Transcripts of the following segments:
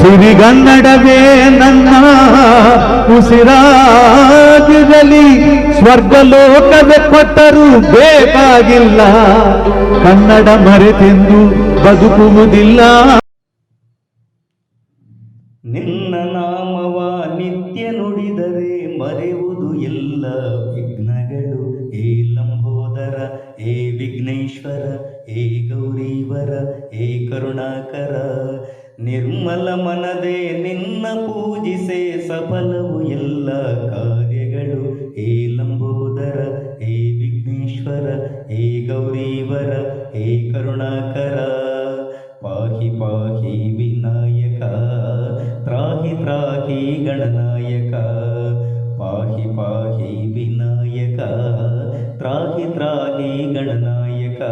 ಸಿರಿಗನ್ನಡವೇ ನನ್ನ ಉಸಿರಾಗಿರಲಿ. ಸ್ವರ್ಗಲೋಕವೇ ಕೊಟ್ಟರೂ ಬೇಕಾಗಿಲ್ಲ. ಕನ್ನಡ ಮರೆತೆಂದು ಬದುಕುವುದಿಲ್ಲ ನಿನ್ನ ನಾಮವ ನಿತ್ಯ ನುಡಿದರೆ ಮರೆಯುವುದು ಎಲ್ಲ ವಿಘ್ನಗಳು. ಏ ಲಂಬೋದರ, ಏ ವಿಘ್ನೇಶ್ವರ, ಏ ಗೌರೀವರ, ಏ ಕರುಣಾಕರ. ನಿರ್ಮಲ ಮನದೆ ನಿನ್ನ ಪೂಜಿಸೆ ಸಫಲವು ಎಲ್ಲ ಕಾರ್ಯಗಳು. ಹೇ ಲಂಬೋದರ, ಹೇ ವಿಘ್ನೇಶ್ವರ, ಹೇ ಗೌರೀವರ, ಹೇ ಕರುಣಾಕರ. ಪಾಹಿ ಪಾಹಿ ವಿನಾಯಕ, ತ್ರಾಹಿ ತ್ರಾಹಿ ಗಣನಾಯಕ. ಪಾಹಿ ಪಾಹಿ ವಿನಾಯಕ, ತ್ರಾಹಿ ತ್ರಾಹಿ ಗಣನಾಯಕ.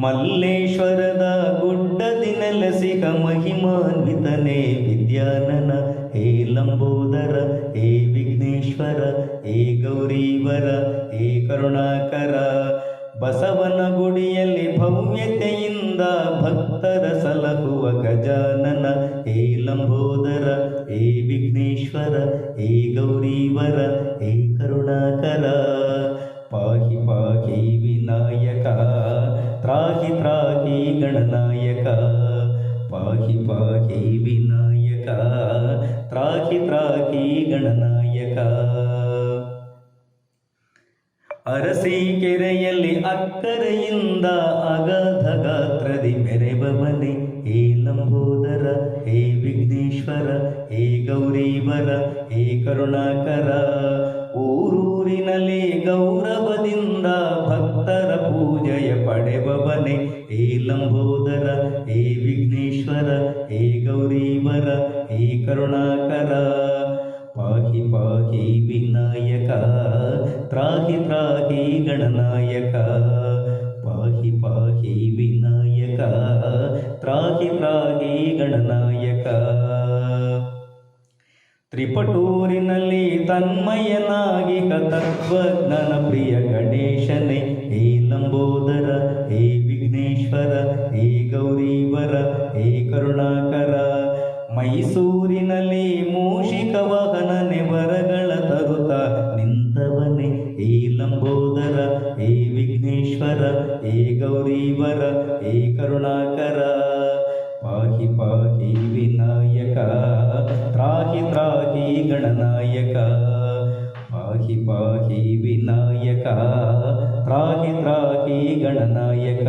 ಮಲ್ಲೇಶ್ವರದ ಗುಡ್ಡದಿ ನೆಲೆಸಿಕ ಮಹಿಮಾನ್ವಿತನೇ ವಿದ್ಯಾನನ. ಹೇ ಲಂಬೋದರ, ಹೇ ವಿಘ್ನೇಶ್ವರ, ಹೇ ಗೌರೀವರ, ಹೇ ಕರುಣಾಕರ. ಬಸವನ ಗುಡಿಯಲ್ಲಿ ಭವ್ಯತೆಯಿಂದ ಭಕ್ತರ ಸಲಹುವ ಗಜಾನನ. ಹೇ ಲಂಬೋದರ, ಹೇ ವಿಘ್ನೇಶ್ವರ, ಹೇ ಗೌರೀವರ, ಹೇ ಕರುಣಾಕರ. ಗಣನಾಯಕ, ಪಾಹಿ ಪಾಹಿ ವಿನಾಯಕ, ತ್ರಾಹಿ ತ್ರಾಹಿ ಗಣನಾಯಕ. ಅರಸಿ ಕೆರೆಯಲ್ಲಿ ಅಕ್ಕರೆಯಿಂದ ಅಗಾಧ ಗಾತ್ರದಿ ಮೆರೆಬವನೆ ಹೇ ಲಂಬೋದರ, ಹೇ ವಿಘ್ನೇಶ್ವರ, ಹೇ ಗೌರೀವರ, ಹೇ ಕರುಣಾಕರ. ಊರೂರಿನಲ್ಲಿ ಭಕ್ತರ ಪೂಜೆಯ ಪಡೆಬವನೆ ಹೇ ಲಂಬೋದರ ಹೇ ವಿಘ್ನೇಶ್ವರ ಹೇ ಗೌರೀವರ ಹೇ ಕರುಣಾಕರ. ಪಾಹಿ ಪಾಹಿ ವಿನಾಯಕ, ತ್ರಾಹಿ ತ್ರಾಹಿ ಗಣನಾಯಕ. ಪಾಹಿ ಪಾಹಿ ವಿನಾಯಕ, ತ್ರಾಹಿ ತ್ರಾಹಿ ಗಣನಾಯಕ. ತ್ರಿಪಟೂರಿನಲ್ಲಿ ತನ್ಮಯನಾಗಿ ಕತತ್ವಜ್ಞನ ಪ್ರಿಯ ಗಣೇಶನೇ, ಹೇ ಲಂಬೋದರ, ಹೇ ವಿಘ್ನೇಶ್ವರ, ಹೇ ಗೌರೀವರ, ಹೇ ಕರುಣಾಕರ. ಮೈಸೂರಿನಲ್ಲಿ ಮೂಷಿಕ ವಾಹನನೆ ವರಗಳ ತರುತ ನಿಂತವನೇ, ಹೇ ಲಂಬೋದರ, ಹೇ ವಿಘ್ನೇಶ್ವರ, ಹೇ ಗೌರೀವರ, ಹೇ ಕರುಣಾಕರ. ಪಾಹಿ ಪಾಹಿ ವಿನಾಯಕ, ತ್ರಾಹಿ ತ್ರಾಹಿ ಗಣನಾಯಕ, ಪಾಹಿ ಪಾಹಿ ವಿನಾಯಕ, ತ್ರಾಹಿ ತ್ರಾಹಿ ಗಣನಾಯಕ.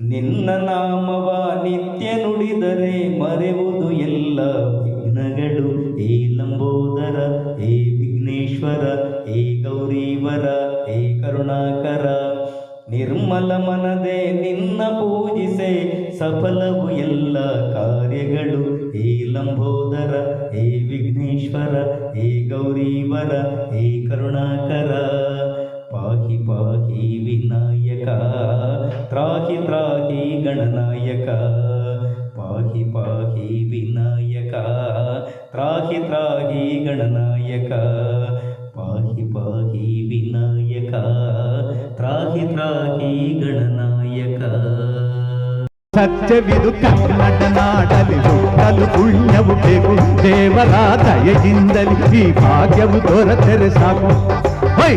ನಿನ್ನ ನಾಮವ ನಿತ್ಯ ನುಡಿದರೆ ಮರೆಯುವುದು ಎಲ್ಲ ವಿಘ್ನಗಳು. ಹೇ ಲಂಬೋದರ, ಹೇ ವಿಘ್ನೇಶ್ವರ, ಹೇ ಗೌರೀವರ, ಹೇ ಕರುಣಾಕರ ನಿರ್ಮಲ ಮನದೆ ನಿನ್ನ ಪೂಜಿಸೆ ಸಫಲವು ಎಲ್ಲ ಕಾರ್ಯಗಳು. ಹೇ ಲಂಬೋದರ, ಹೇ ವಿಘ್ನೇಶ್ವರ, ಹೇ ಗೌರೀವರ, ಹೇ ಕರುಣಾಕರ. ಪಾಹಿ ಪಾಹಿ ವಿನಾಯಕ, ತ್ರಾಹಿ ತ್ರಾಹಿ ಗಣನಾಯಕ. ಪಾಹಿ ಪಾಹಿ ವಿನಾಯಕ, ತ್ರಾಹಿ ತ್ರಾಹಿ ಗಣನಾಯಕ. ಪಾಹಿ ಪಾಹಿ ವಿನಾಯಕ. ತ್ರಾಹಿ ತ್ರಾಹಿ ಗಣನಾಯಕ ಸತ್ಯವಿದು ಕನ್ನಡ ನಾಡಲಿ ಹುಟ್ಟಲು ಪುಣ್ಯವು ಬೇಕು ದೇವರ ದಯೆಯಿಂದಲಿ ಈ ಭಾಗ್ಯವು ದೊರೆತರೆ ಸಾಕು ಹೈ!